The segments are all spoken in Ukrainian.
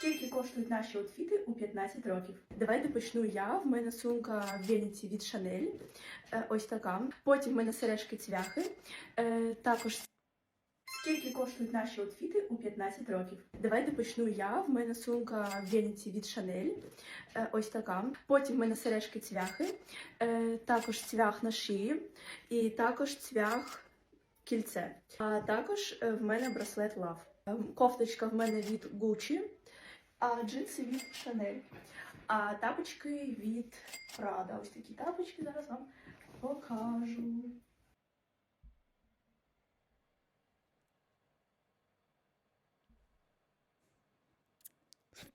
Скільки коштують наші аутфіти у 15 років? Давайте почну я. В мене сумка в Вінниці від Шанель. Е, ось така. Потім в мене сережки цвяхи. Е, також скільки коштують наші аутфіти у 15 років? Давайте почну я. В мене сумка в Вінниці від Шанель. Е, ось така. Потім в мене сережки цвяхи. Також цвях на шиї. І також цвях кільце. А також в мене браслет Love. Кофточка в мене від Gucci, а джинси від Chanel. А тапочки від Prada. Ось такі тапочки зараз вам покажу.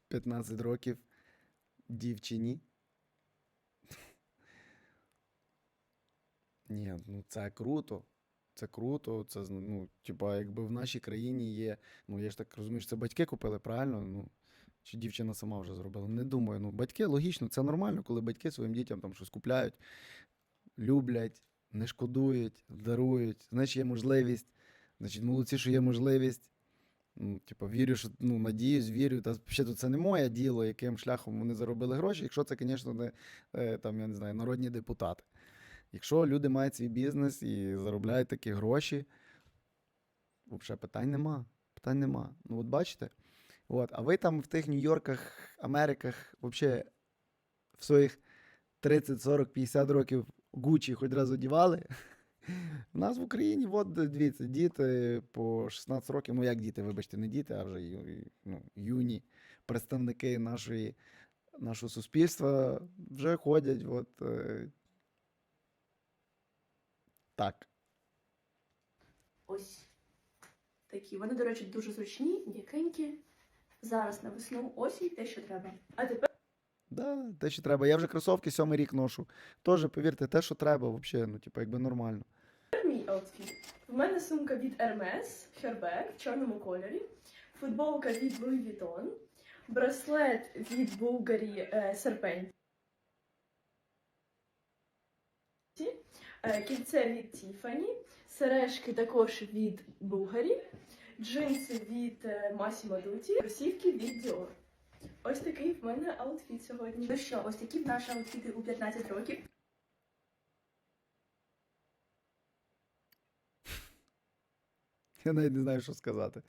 15 років дівчині. Ні, ну це круто. Це круто. Це ну, типа, якби в нашій країні є. Ну, я ж так розумію, що це батьки купили, правильно? Ну, чи дівчина сама вже зробила? Не думаю. Ну, батьки логічно, це нормально, коли батьки своїм дітям там щось купляють, люблять, не шкодують, дарують. Значить, є можливість. Значить, молодці, що є можливість. Ну, типу, вірю, що ну, надіюсь, вірю. Та ще це не моє діло, яким шляхом вони заробили гроші, якщо це, звісно, не е, там, я не знаю, народні депутати. Якщо люди мають свій бізнес і заробляють такі гроші, взагалі питань нема. Питань нема. Ну, от бачите? От, а ви там в тих Нью-Йорках, Америках, взагалі в своїх 30, 40, 50 років Гучі хоч раз одівали. У нас в Україні, от дивіться, діти по 16 років, ну як діти, вибачте, не діти, а вже ну, юні представники нашої, нашого суспільства вже ходять. От, е, так. Ось такі. Вони, до речі, дуже зручні, м'якенькі. Зараз на весну осінь те, що треба. А тепер Да, те, що треба. Я вже кросовки сьомий рік ношу. Теж, повірте, те, що треба, взагалі, ну, типу, якби нормально. мій аутфіт. В мене сумка від Hermes, Herbeck в чорному кольорі, футболка від Louis Vuitton, браслет від Bulgari е, Serpenti, е, кільце від Tiffany, сережки також від Bulgari, джинси від е, Massimo Dutti, кросівки від Dior. Ось такий в мене аутфіт сьогодні. Ну що, ось такі в наші аутфіти у 15 років. Я навіть не знаю, що сказати.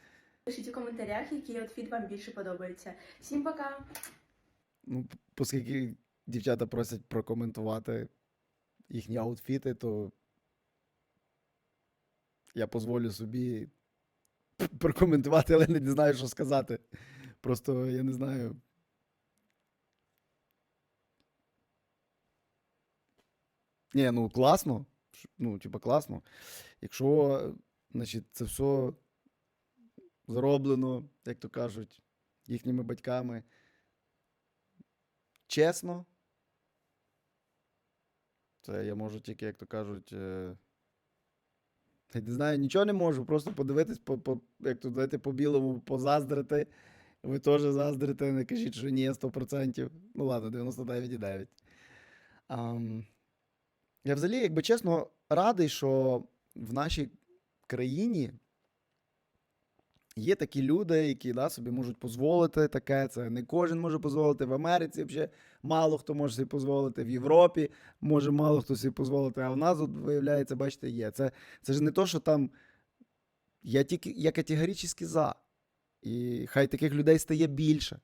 Пишіть у коментарях, який аутфіт вам більше подобається. Всім пока! Ну, оскільки дівчата просять прокоментувати їхні аутфіти, то я дозволю собі прокоментувати, але не знаю, що сказати. Просто я не знаю. Ні, ну класно. Ну, типа, класно. Якщо, значить, це все зроблено, як то кажуть, їхніми батьками чесно. Це я можу тільки, як то кажуть. Я Не знаю, нічого не можу, просто подивитись, по, по, як тут знаєте, по-білому позаздрити. Ви теж заздрите, не кажіть, що ні, 100%. Ну ладно, 99,9. Um, я взагалі, якби чесно, радий, що в нашій країні є такі люди, які да, собі можуть дозволити таке. Це не кожен може дозволити в Америці. Взагалі мало хто може собі дозволити в Європі, може мало хто собі дозволити, а в нас, от, виявляється, бачите, є. Це, це ж не то, що там. Я тільки я категорично за. І хай таких людей стає більше.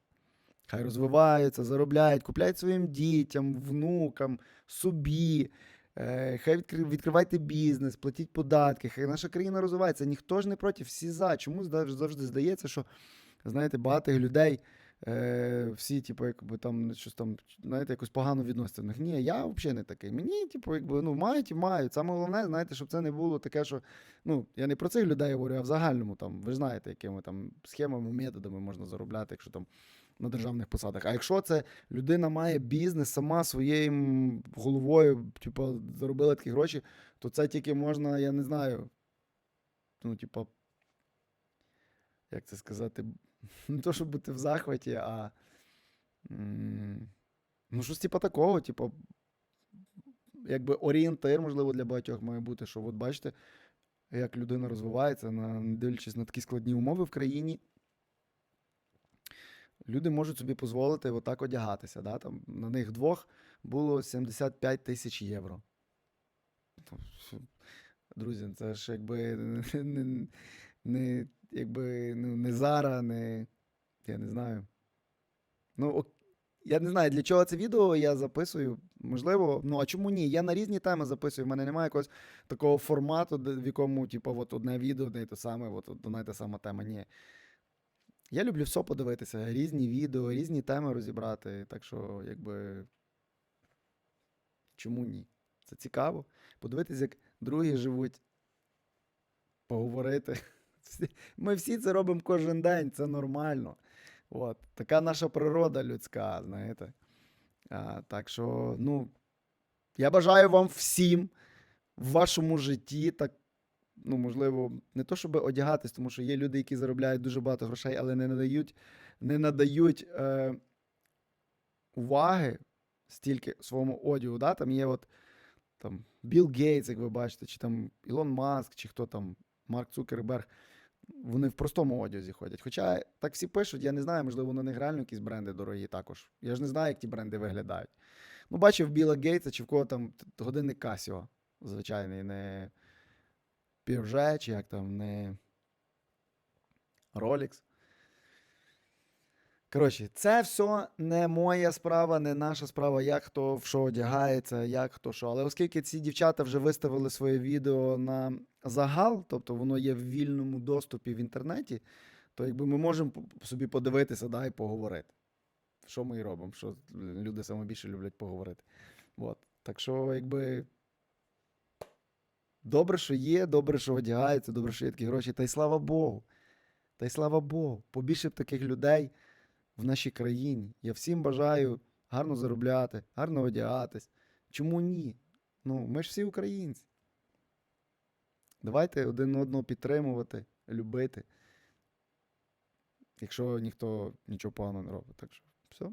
Хай розвиваються, заробляють, купляють своїм дітям, внукам, собі. Е, Хай відкри- відкривайте бізнес, платіть податки, хай наша країна розвивається. Ніхто ж не проти, всі за. Чому завжди здається, що знаєте, багатих людей е, всі, типу, якби там щось там, знаєте, якось погано відносяться. Ні, я взагалі не такий. Мені, типу, якби ну мають і мають. Саме головне, знаєте, щоб це не було таке, що ну я не про цих людей говорю, а в загальному там, ви ж знаєте, якими там схемами, методами можна заробляти, якщо там на державних посадах. А якщо це людина має бізнес сама своєю головою, типу, заробила такі гроші, то це тільки можна, я не знаю. Ну, типу, як це сказати, не то, щоб бути в захваті, а. Ну, щось типу такого, типу, якби орієнтир, можливо, для багатьох має бути, що от бачите, як людина розвивається, на, не дивлячись на такі складні умови в країні. Люди можуть собі дозволити отак одягатися. Да? Там, на них двох було 75 тисяч євро. Ну, Друзі, це ж якби не, не, якби, ну, не Зара, не. Я не знаю. Ну, я не знаю, для чого це відео я записую. Можливо, ну а чому ні? Я на різні теми записую. У мене немає якогось такого формату, в якому, типу, от одне відео, одне і саме, от одна та сама тема. Ні. Я люблю все подивитися, різні відео, різні теми розібрати. Так що, якби. Чому ні? Це цікаво. Подивитись, як другі живуть, поговорити. Ми всі це робимо кожен день, це нормально. От. Така наша природа людська, знаєте. А, так що, ну, я бажаю вам всім в вашому житті так, ну, можливо, не то, щоб одягатись, тому що є люди, які заробляють дуже багато грошей, але не надають, не надають е, уваги стільки своєму одягу. Да? Там є от там, Білл Гейтс, як ви бачите, чи там Ілон Маск, чи хто там, Марк Цукерберг. Вони в простому одязі ходять. Хоча так всі пишуть, я не знаю, можливо, на них реально якісь бренди дорогі також. Я ж не знаю, як ті бренди виглядають. Ну, бачив Біла Гейтса, чи в кого там годинник Casio, звичайний, не Piaget, чи як там, не Rolex. Коротше, це все не моя справа, не наша справа, як хто в що одягається, як хто що. Але оскільки ці дівчата вже виставили своє відео на загал, тобто воно є в вільному доступі в інтернеті, то якби ми можемо собі подивитися да, і поговорити. Що ми і робимо, що люди саме більше люблять поговорити. От. Так що, якби. Добре, що є, добре, що одягаються, добре, що є такі гроші. Та й слава Богу. Та й слава Богу. Побільше б таких людей в нашій країні. Я всім бажаю гарно заробляти, гарно одягатись. Чому ні? Ну, ми ж всі українці. Давайте один одного підтримувати, любити. Якщо ніхто нічого поганого не робить. Так що, все.